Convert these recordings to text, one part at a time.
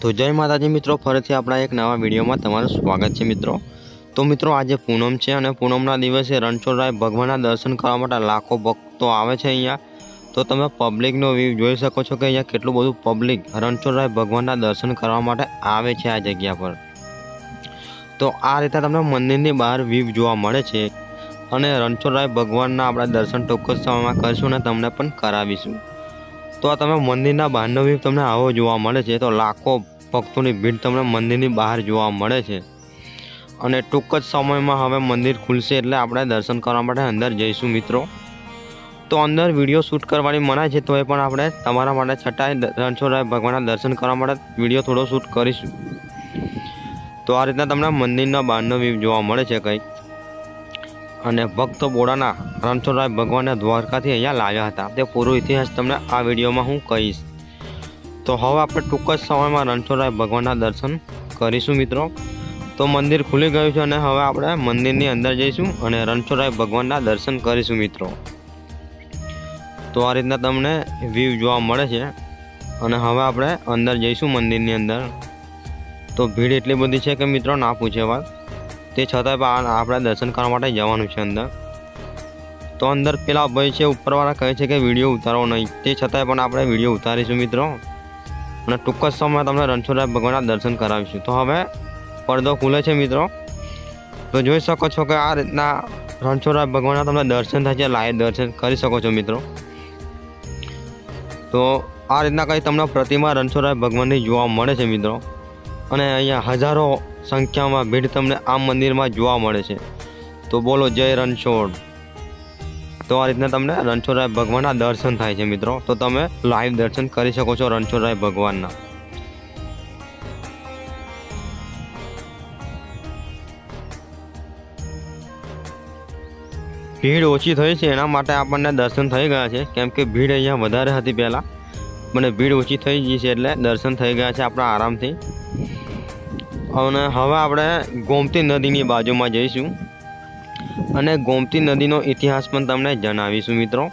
તો જય માતાજી મિત્રો, ફરીથી આપણા એક નવા વિડીયોમાં તમારું સ્વાગત છે મિત્રો. તો મિત્રો, આજે પૂનમ છે અને પૂનમના દિવસે રણછોડરાય ભગવાનના દર્શન કરવા માટે લાખો ભક્તો આવે છે અહીંયા. તો તમે પબ્લિકનો વ્યૂ જોઈ શકો છો કે અહીંયા કેટલું બધું પબ્લિક રણછોડરાય ભગવાનના દર્શન કરવા માટે આવે છે આ જગ્યા પર. તો આ રીતે તમને મંદિરની બહાર વ્યૂ જોવા મળે છે અને રણછોડરાય ભગવાનના આપણા દર્શન ચોક્કસ સમયમાં કરીશું અને તમને પણ કરાવીશું. તો આ તમે મંદિરના બહારનો વ્યૂ તમને આવો જોવા મળે છે. તો લાખો ભક્તોની ભીડ તમને મંદિરની બહાર જોવા મળે છે. અને ટૂંક જ સમયમાં હવે મંદિર ખુલશે એટલે આપણે દર્શન કરવા માટે અંદર જઈશું મિત્રો. તો અંદર વીડિયો શૂટ કરવાની મનાય છે તો એ પણ આપણે તમારા માટે છતાંય રણછોડરાય ભગવાનના દર્શન કરવા માટે વીડિયો થોડો શૂટ કરીશું. તો આ રીતના તમને મંદિરના બહારનો વ્યૂ જોવા મળે છે કંઈક. અને ભક્ત બોડાના રણછોડરાય ભગવાનને દ્વારકાથી અહીંયા લાવ્યા હતા. તે પૂરો ઇતિહાસ તમને આ વિડીયોમાં હું કહીશ. તો હવે આપણે ટૂંક જ સમયમાં રણછોડરાય ભગવાનના દર્શન કરીશું મિત્રો. તો મંદિર ખુલી ગયું છે અને હવે આપણે મંદિરની અંદર જઈશું અને રણછોડરાય ભગવાનના દર્શન કરીશું મિત્રો. તો આ રીતના તમને વ્યૂ જોવા મળે છે. અને હવે આપણે અંદર જઈશું મંદિરની અંદર. તો ભીડ એટલી બધી છે કે મિત્રો ના પૂછે વાત. તે છતાંય પણ આપણે દર્શન કરવા માટે જવાનું છે અંદર. તો અંદર પેલા ભાઈ છે, ઉપરવાળા કહે છે કે વીડિયો ઉતારો નહીં. તે છતાંય પણ આપણે વીડિયો ઉતારીશું મિત્રો. અને ટૂંક જ સમયમાં તમને રણછોડરાય ભગવાનના દર્શન કરાવીશું. તો હવે પડદો ખુલે છે મિત્રો. તો જોઈ શકો છો કે આ રીતના રણછોડરાય ભગવાનના તમને દર્શન થાય છે લાઈવ દર્શન કરી શકો છો મિત્રો. તો આ રીતના કંઈ તમને પ્રતિમા રણછોડરાય ભગવાનની જોવા મળે છે મિત્રો. અને અહીંયા હજારો સંખ્યામાં ભીડ તમને આ મંદિરમાં જોવા મળે છે. તો બોલો જય રણછોડ. તો આ રીતના તમને રણછોડરાય ભગવાનના દર્શન થાય છે મિત્રો. તો તમે લાઈવ દર્શન કરી શકો છો રણછોડરાય ભગવાનના. ભીડ ઓછી થઈ છે એના માટે આપણને દર્શન થઈ ગયા છે. કેમ કે ભીડ અહીંયા વધારે હતી પહેલાં. મને ભીડ ઓછી થઈ ગઈ છે એટલે દર્શન થઈ ગયા છે આપણા આરામથી. અને હવે આપણે ગોમતી નદીની બાજુમાં જઈશું. અને ગોમતી નદીનો ઇતિહાસ પણ તમને જણાવીશું મિત્રો.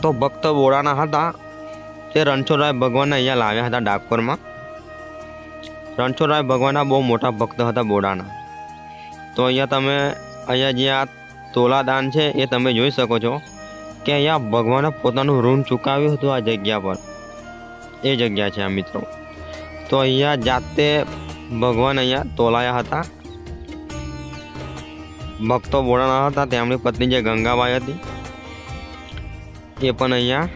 તો ભક્ત બોડાના હતા તે રણછોડરાય ભગવાનને અહીંયા લાવ્યા હતા ડાકોરમાં. રણછોડરાય ભગવાનના બહુ મોટા ભક્ત હતા બોડાના. તો અહીંયા તમે અહીંયા જે આ તોલાદાન છે એ તમે જોઈ શકો છો કે અહીંયા ભગવાને પોતાનું ઋણ ચૂકાવ્યું હતું આ જગ્યા પર. એ જગ્યા છે આ મિત્રો. તો અહીંયા જાતે ભગવાન અહીંયા તોલાયા હતા. ભક્તો બોલાના હતા, તેમની પત્ની જે ગંગાબાઈ હતી, એ પણ અહીંયા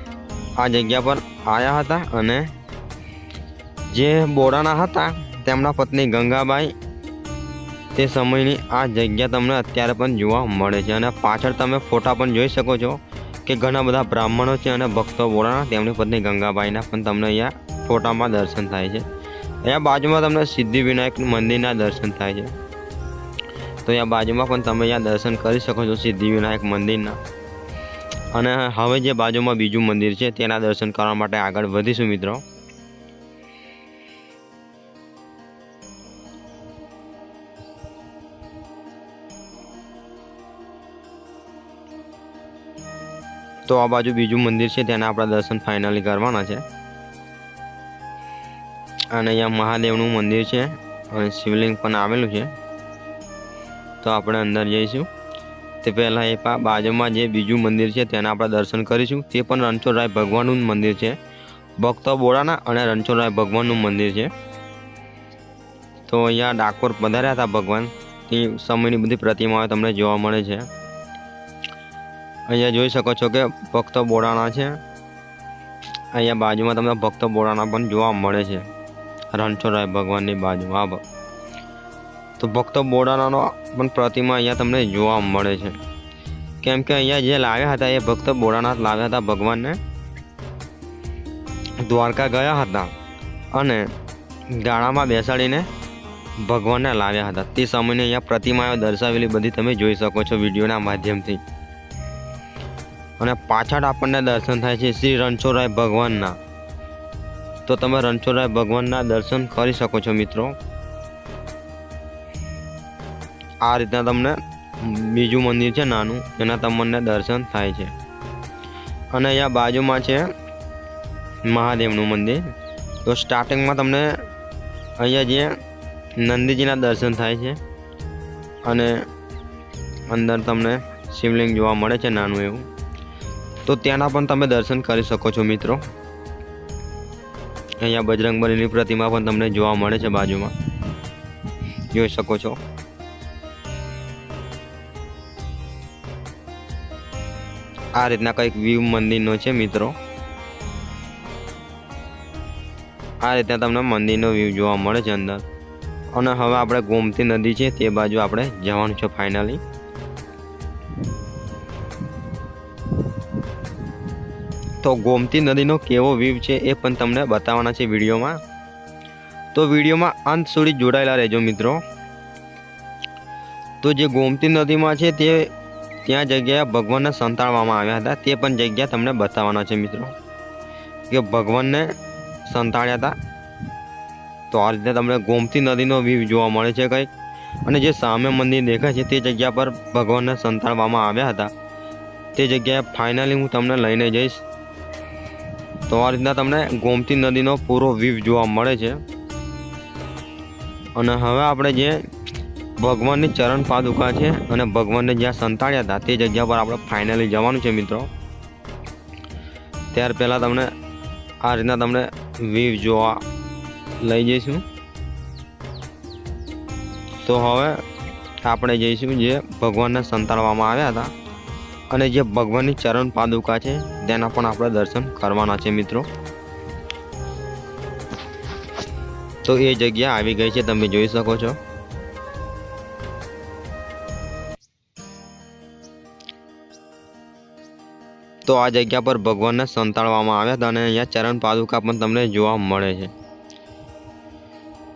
આ જગ્યા પર આવ્યા હતા અને જે બોડાના હતા, તેમના પત્ની ગંગાબાઈ, તે સમયની આ જગ્યા તમને અત્યારે પણ જોવા મળે છે અને પાછળ તમે ફોટા પણ જોઈ શકો છો કે ઘણા બધા બ્રાહ્મણો છે અને ભક્તો બોડાના તેમની પત્ની ગંગાબાઈના પણ તમને અહીંયા ફોટામાં દર્શન થાય છે. અહીંયા બાજુમાં તમને સિદ્ધિવિનાયક મંદિરના દર્શન થાય છે. તો અહીંયા બાજુમાં પણ તમે અહીંયા દર્શન કરી શકો છો સિદ્ધિવિનાયક મંદિરના. અને હવે જે બાજુમાં બીજું મંદિર છે, તેના દર્શન કરવા માટે આગળ વધીશું મિત્રો. તો આ બાજુ બીજું મંદિર છે, તેના આપણા દર્શન ફાઇનલી કરવાના છે. અને અહીંયા મહાદેવનું મંદિર છે. અને શિવલિંગ પણ આવેલું છે. તો આપણે અંદર જઈશું. તે પહેલાં એ બાજુમાં જે બીજું મંદિર છે તેના આપણે દર્શન કરીશું. તે પણ રણછોડરાય ભગવાનનું મંદિર છે. ભક્તો બોડાના અને રણછોડરાય ભગવાનનું મંદિર છે. તો અહીંયા ડાકોર પધાર્યા હતા ભગવાન. તે સમયની બધી પ્રતિમાઓ તમને જોવા મળે છે. અહીંયા જોઈ શકો છો કે ભક્તો બોડાના છે. અહીંયા બાજુમાં તમને ભક્તો બોડાના પણ જોવા મળે છે. રણછોડરાય ભગવાનની બાજુ. આ તો ભક્તો બોડાનાનો પણ પ્રતિમા અહીંયા તમને જોવા મળે છે. કેમ કે અહીંયા જે લાવ્યા હતા એ ભક્ત બોડાના જ લાવ્યા હતા ભગવાનને. દ્વારકા ગયા હતા અને ગાળામાં બેસાડીને ભગવાનને લાવ્યા હતા. તે સમયની અહીંયા પ્રતિમાઓ દર્શાવેલી બધી તમે જોઈ શકો છો વિડીયોના માધ્યમથી. અને પાછળ આપણને દર્શન થાય છે શ્રી રણછોડરાય ભગવાનના. તો તમે રણછોડરાય ભગવાનના દર્શન કરી શકો છો, મિત્રો. આ રીતના તમને બીજું મંદિર છે, નાનું. એના તમને દર્શન થાય છે. અને અહીંયા બાજુમાં છે મહાદેવનું મંદિર. તો સ્ટાર્ટિંગમાં તમને અહીંયા જે નંદીજીના દર્શન થાય છે અને અંદર તમને શિવલિંગ જોવા મળે છે, નાનું એવું. તો ત્યાંના પણ તમે દર્શન કરી શકો છો, મિત્રો. અહીંયા બજરંગબલીની પ્રતિમા પણ તમને જોવા મળે છે બાજુમાં. જોઈ શકો છો. આ રીતના કંઈક વ્યૂ મંદિરનો છે મિત્રો. આ રીતના તમને મંદિરનો વ્યૂ જોવા મળે છે અંદર. અને હવે આપણે ગોમતી નદી છે તે બાજુ આપણે જવાનું છે ફાઇનલી તો ગોમતી નદીનો કેવો વ્યૂ છે એ પણ તમને બતાવવાના છે વિડીયોમાં. તો વિડીયોમાં અંત સુધી જોડાયેલા રહેજો મિત્રો. તો જે ગોમતી નદીમાં છે તે ત્યાં જગ્યાએ ભગવાનને સંતાડવામાં આવ્યા હતા. તે પણ જગ્યા તમને બતાવવાના છે મિત્રો. કે ભગવાનને સંતાડ્યા હતા. તો આ રીતે તમને ગોમતી નદીનો વ્યૂ જોવા મળે છે કંઈક. અને જે સામે મંદિર દેખાય છે તે જગ્યા પર ભગવાનને સંતાડવામાં આવ્યા હતા. તે જગ્યાએ ફાઇનલી હું તમને લઈને જઈશ. તો આ રીતના તમને ગોમતી નદીનો પૂરો વ્યૂ જોવા મળે છે. અને હવે આપણે જે ભગવાનની ચરણ પાદુકા છે અને ભગવાનને જ્યાં સંતાડ્યા હતા તે જગ્યા પર આપણે ફાઇનલી જવાનું છે મિત્રો. ત્યાર પહેલાં તમને આ રીતના તમને વ્યૂ જોવા લઈ જઈશું. તો હવે આપણે જઈશું જે ભગવાનને સંતાડવામાં આવ્યા હતા. અને જે ભગવાનની ચરણ પાદુકા છે, તેના પણ આપણે દર્શન કરવાના છે મિત્રો. તો એ જગ્યા આવી ગઈ છે, તમે જોઈ શકો છો. તો આ જગ્યા પર ભગવાનને સંતાડવામાં આવ્યા હતા અને અહીંયા ચરણ પાદુકા પણ તમને જોવા મળે છે.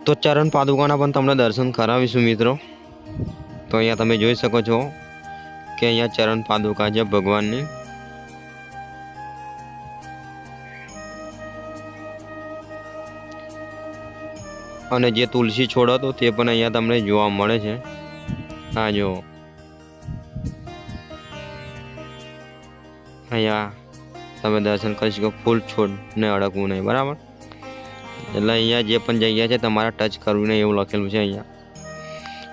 તો ચરણ પાદુકાના પણ તમને દર્શન કરાવીશું મિત્રો. તો અહીંયા તમે જોઈ શકો છો કે અહીંયા ચરણ પાદુકા છે ભગવાનની? અને જે તુલસી છોડ હતો તે પણ અહીંયા તમને જોવા મળે છે. હા જો અહીંયા તમે દર્શન કરી શકો, ફૂલ છોડને અડકવું નહીં, બરાબર? એટલે અહીંયા જે પણ જગ્યા છે તમારે ટચ કરવું નહીં એવું લખેલું છે અહીંયા.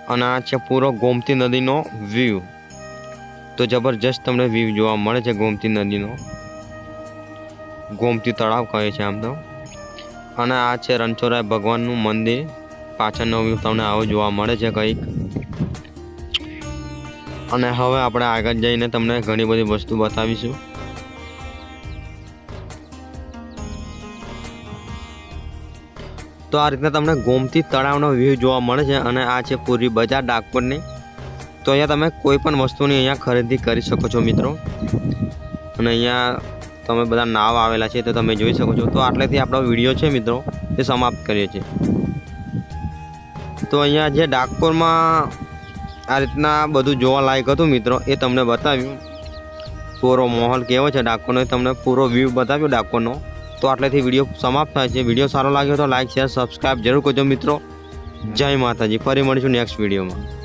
અને આ છે પૂરો ગોમતી નદીનો વ્યૂ તો જબરજસ્ત તમને વ્યૂ જોવા મળે છે ગોમતી નદીનો. ગોમતી તળાવ કહે છે આમ તો. અને આ છે રણછોડરાય ભગવાનનું મંદિર. પાછળનો વ્યૂ તમને આવો જોવા મળે છે કંઈક. અને હવે આપણે આગળ જઈને તમને ઘણી બધી વસ્તુ બતાવીશું. તો આ રીતના તમને ગોમતી તળાવનો વ્યૂ જોવા મળે છે અને આ છે પૂરી બજાર ડાકપરની તો અહીંયા તમે કોઈ પણ વસ્તુની અહીંયા ખરીદી કરી શકો છો મિત્રો. અને અહીંયા તમે બધા નાવ આવેલા છે તો તમે જોઈ શકો છો. તો આટલેથી આપણો વીડિયો છે મિત્રો, એ સમાપ્ત કરીએ છીએ. તો અહીંયા જે ડાકોરમાં આ રીતના બધું જોવા લાયક હતું મિત્રો, એ તમને બતાવ્યું. પૂરો માહોલ કેવો છે ડાકોરનો, એ તમને પૂરો વ્યૂ બતાવ્યો ડાકોરનો. તો આટલેથી વીડિયો સમાપ્ત થાય છે. વીડિયો સારો લાગ્યો તો લાઈક, શેર, સબસ્ક્રાઈબ જરૂર કરજો મિત્રો. જય માતાજી. ફરી મળીશું નેક્સ્ટ વિડીયોમાં.